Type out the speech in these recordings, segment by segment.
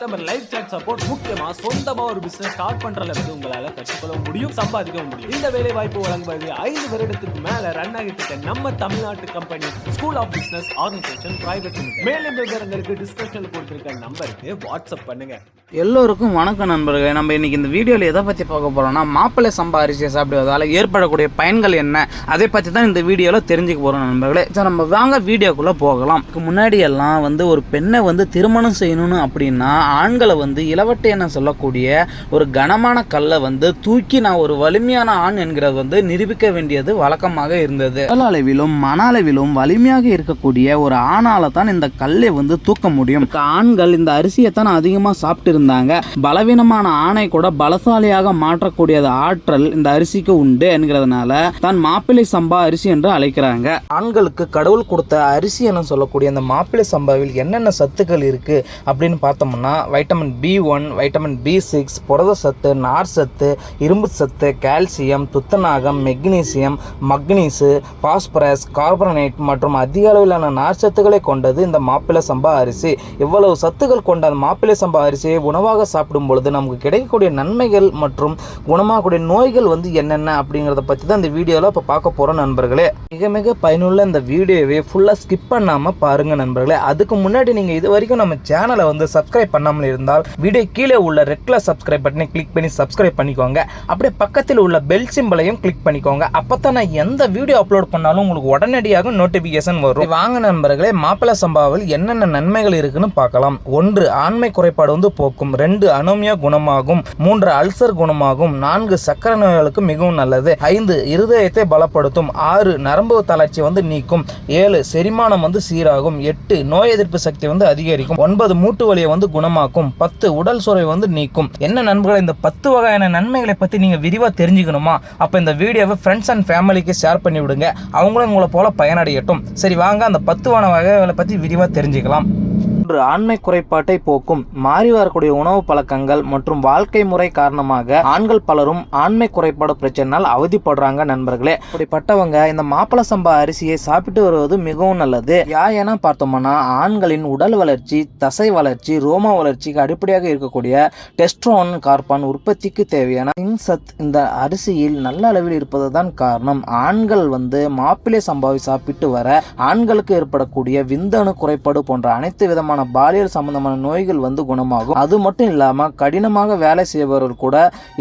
customer life chat support முக்கியமா சொந்தமா ஒரு பிசினஸ் ஸ்டார்ட் பண்றதுல இருந்து உங்களால கற்றுக்கொள்ள முடியும் சம்பாதிக்க முடியும். இந்த வேலை வாய்ப்பு வழங்குவது ஐந்து வருடத்துக்கு மேல ரன் ஆகிட்டு இருக்க நம்ம தமிழ்நாட்டு company school of business organisation private மேலும் விவரங்களுக்கு டிஸ்கிரிப்ஷன்ல கொடுத்திருக்க நம்பருக்கு வாட்ஸ்அப் பண்ணுங்க. எல்லோருக்கும் வணக்கம் நண்பர்களே. நம்ம இன்னைக்கு இந்த வீடியோவில் எதை பற்றி பார்க்க போகிறோம்னா மாப்பிள்ளை சம்பா சாப்பிடுவதால் ஏற்படக்கூடிய பயன்கள் என்ன? அதை பற்றி தான் இந்த வீடியோவில் தெரிஞ்சுக்க போகிறோம் நண்பர்களே. ஸோ நம்ம வாங்க வீடியோக்குள்ளே போகலாம். முன்னாடி எல்லாம் வந்து ஒரு பெண்ணை வந்து திருமணம் செய்யணும்னு அப்படின்னா ஆண்களை வந்து இளவட்டை என சொல்லக்கூடிய ஒரு கனமான கல்லை வந்து தூக்கி நான் ஒரு வலிமையான ஆண் என்கிறது வந்து நிரூபிக்க வேண்டியது வழக்கமாக இருந்தது. உடல் அளவிலும் மன அளவிலும் வலிமையாக இருக்கக்கூடிய ஒரு ஆணால தான் இந்த கல்லை வந்து தூக்க முடியும். ஆண்கள் இந்த அரிசியை தான் அதிகமாக சாப்பிட்டு இருந்தாங்க பலவீனமான ஆணை கூட பலசாலியாக மாற்றக்கூடியது ஆற்றல் இந்த அரிசிக்கு உண்டு என்கிறதுனால தான் மாப்பிள்ளை சம்பா அரிசி என்று அழைக்கிறாங்க. ஆண்களுக்கு கடவுள் கொடுத்த அரிசி என சொல்லக்கூடிய அந்த மாப்பிள்ளை சம்பாவில் என்னென்ன சத்துக்கள் இருக்கு அப்படின்னு பார்த்தோம்னா vitamin B one vitamin B six புரத சத்து நார் சத்து இரும்பு சத்து கால்சியம் துத்தநாகம் மெக்னீசியம் மக்னீசு பாஸ்பரஸ் கார்பனேட் மற்றும் அதிக அளவிலான நார் சத்துக்களை கொண்டது இந்த மாப்பிள்ளை சம்பா அரிசி. இவ்வளவு சத்துக்கள் கொண்ட அந்த மாப்பிள்ளை சம்பா அரிசியை உணவாக சாப்பிடும் பொழுது நமக்கு கிடைக்கக்கூடிய நன்மைகள் மற்றும் குணமாகக்கூடிய நோய்கள் வந்து என்னென்ன அப்படிங்கிறத பற்றி தான் இந்த வீடியோவில் இப்போ பார்க்க போகிறோம் நண்பர்களே. மிக மிக பயனுள்ள இந்த வீடியோவை ஃபுல்லாக ஸ்கிப் பண்ணாமல் பாருங்கள் நண்பர்களே. அதுக்கு முன்னாடி நீங்கள் இது வரைக்கும் நம்ம சேனலை வந்து சப்ஸ்கிரைப் பண்ணாமல் இருந்தால் வீடியோ கீழே உள்ள ரெட் கலர் சப்ஸ்கிரைப் பட்டனை கிளிக் பண்ணி சப்ஸ்கிரைப் பண்ணிக்கோங்க. அப்படியே பக்கத்தில் உள்ள பெல் சிம்பிளையும் கிளிக் பண்ணிக்கோங்க. அப்போ தான் நான் எந்த வீடியோ அப்லோட் பண்ணாலும் உங்களுக்கு உடனடியாக நோட்டிஃபிகேஷன் வரும். வாங்க நண்பர்களே மாப்பிள சம்பாவில் என்னென்ன நன்மைகள் இருக்குன்னு பார்க்கலாம். ஒன்று ஆண்மை குறைபாடு வந்து போக்கும். ரெண்டு அனோமியா குணமாகும். மூன்று அல்சர் குணமாகும். நான்கு சக்கர நோய்களுக்கு மிகவும் நல்லது. ஐந்து இருதயத்தை பலப்படுத்தும். ஆறு நரம்பு தளர்ச்சி வந்து நீக்கும். ஏழு செரிமானம் வந்து சீராகும். எட்டு நோய் எதிர்ப்பு சக்தி வந்து அதிகரிக்கும். ஒன்பது மூட்டு வலியை வந்து குணமாக்கும் பத்து உடல் சோர்வை வந்து நீக்கும். என்ன நண்பர்களை இந்த பத்து வகையான நன்மைகளை பற்றி நீங்கள் விரிவாக தெரிஞ்சுக்கணுமா? அப்போ இந்த வீடியோவை ஃப்ரெண்ட்ஸ் அண்ட் ஃபேமிலிக்கு ஷேர் பண்ணி விடுங்க அவங்களும் உங்களை போல பயனடையட்டும். சரி வாங்க அந்த பத்து வகைகளை பற்றி விரிவாக தெரிஞ்சுக்கலாம். ஒன்று ஆண்மை குறைபாட்டை போக்கும் மாறி வரக்கூடிய உணவு பழக்கங்கள் மற்றும் வாழ்க்கை முறை காரணமாக ஆண்கள் பலரும் ஆண்மை குறைபாடு பிரச்சனையால் அவதிப்படுறாங்க நண்பர்களே. அப்படிப்பட்டவங்க இந்த மாப்பிள சம்பா அரிசியை சாப்பிட்டு வருவது மிகவும் நல்லது. யா பார்த்தோம்னா ஆண்களின் உடல் வளர்ச்சி தசை வளர்ச்சி ரோம வளர்ச்சிக்கு அடிப்படையாக இருக்கக்கூடிய டெஸ்ட்ரோன் கார்பான் உற்பத்திக்கு தேவையான இன்சத் இந்த அரிசியில் நல்ல அளவில் இருப்பது தான் காரணம். ஆண்கள் வந்து மாப்பிள்ளை சம்பாவை சாப்பிட்டு வர ஆண்களுக்கு ஏற்படக்கூடிய விந்தணு குறைபாடு போன்ற அனைத்து விதமான பாலியல் சம்பந்தமான நோய்கள் வந்து குணமாகும். அது மட்டும் இல்லாமல் கடினமாக வேலை செய்பவர்கள் கூட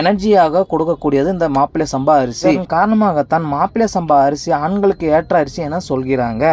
எனர்ஜியாக கொடுக்கக்கூடியது இந்த மாப்பிள்ளை சம்பா அரிசி. காரணமாகத்தான் மாப்பிள்ளை சம்பா அரிசி ஆண்களுக்கு ஏற்ற அரிசி என சொல்கிறாங்க.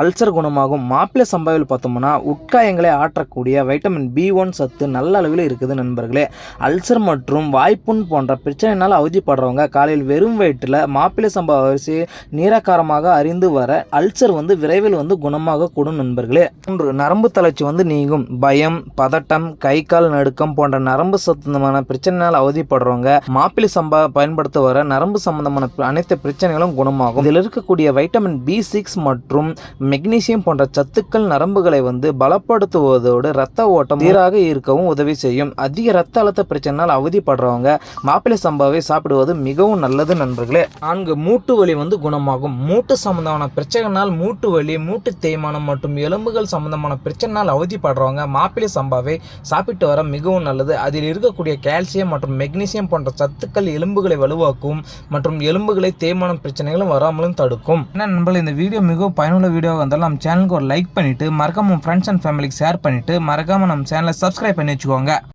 அல்சர் குணமாகும். மாப்பிள்ளை சம்பாவில் பார்த்தோம்னா உட்காயங்களை ஆற்றக்கூடிய வைட்டமின் பி ஒன் சத்து நல்ல அளவில் இருக்குது நண்பர்களே. அல்சர் மற்றும் வாய்ப்புண் போன்ற பிரச்சனைனால் அவதிப்படுறவங்க காலையில் வெறும் வயிற்றில் மாப்பிள்ளை சம்பா அரிசி நீராகாரமாக அறிந்து வர அல்சர் வந்து விரைவில் வந்து குணமாக கூடும் நண்பர்களே. மூன்று நரம்பு தளர்ச்சி வந்து நீங்கும். பயம் பதட்டம் கை கால் நடுக்கம் போன்ற நரம்பு சம்பந்தமான பிரச்சனையால் அவதிப்படுறவங்க மாப்பிள்ளை சம்பா பயன்படுத்த வர நரம்பு சம்பந்தமான அனைத்து பிரச்சனைகளும் குணமாகும். இதில் இருக்கக்கூடிய வைட்டமின் பி சிக்ஸ் மற்றும் மெக்னீசியம் போன்ற சத்துக்கள் நரம்புகளை வந்து பலப்படுத்துவதோடு ரத்த ஓட்டம் சீராக இருக்கவும் உதவி செய்யும். அதிக ரத்த அழுத்த பிரச்சனையால் அவதிப்படுறவங்க மாப்பிள்ளை சம்பாவை சாப்பிடுவது மிகவும் நல்லது நண்பர்களே. நான்கு மூட்டு வலி வந்து குணமாகும். மூட்டு சம்பந்தமான பிரச்சனைனால் மூட்டு வலி மூட்டு தேய்மானம் மற்றும் எலும்புகள் சம்பந்தமான பிரச்சனைனால் அவதிப்படுறவங்க மாப்பிள்ளை சம்பாவை சாப்பிட்டு வர மிகவும் நல்லது. அதில் இருக்கக்கூடிய கால்சியம் மற்றும் மெக்னீசியம் போன்ற சத்துக்கள் எலும்புகளை வலுவாக்கும் மற்றும் எலும்புகளை தேய்மானம் பிரச்சனைகளும் வராமலும் தடுக்கும். என்ன நண்பர்கள் இந்த வீடியோ மிகவும் பயனுள்ள வீடியோவாக இருந்தாலும் நம்ம சேனலுக்கு ஒரு லைக் பண்ணிட்டு மறக்காம ஃப்ரெண்ட்ஸ் அண்ட் ஃபேமிலிக்கு ஷேர் பண்ணிட்டு மறக்காமல் நம்ம சேனலை சப்ஸ்கிரைப் பண்ணி வச்சுக்கோங்க.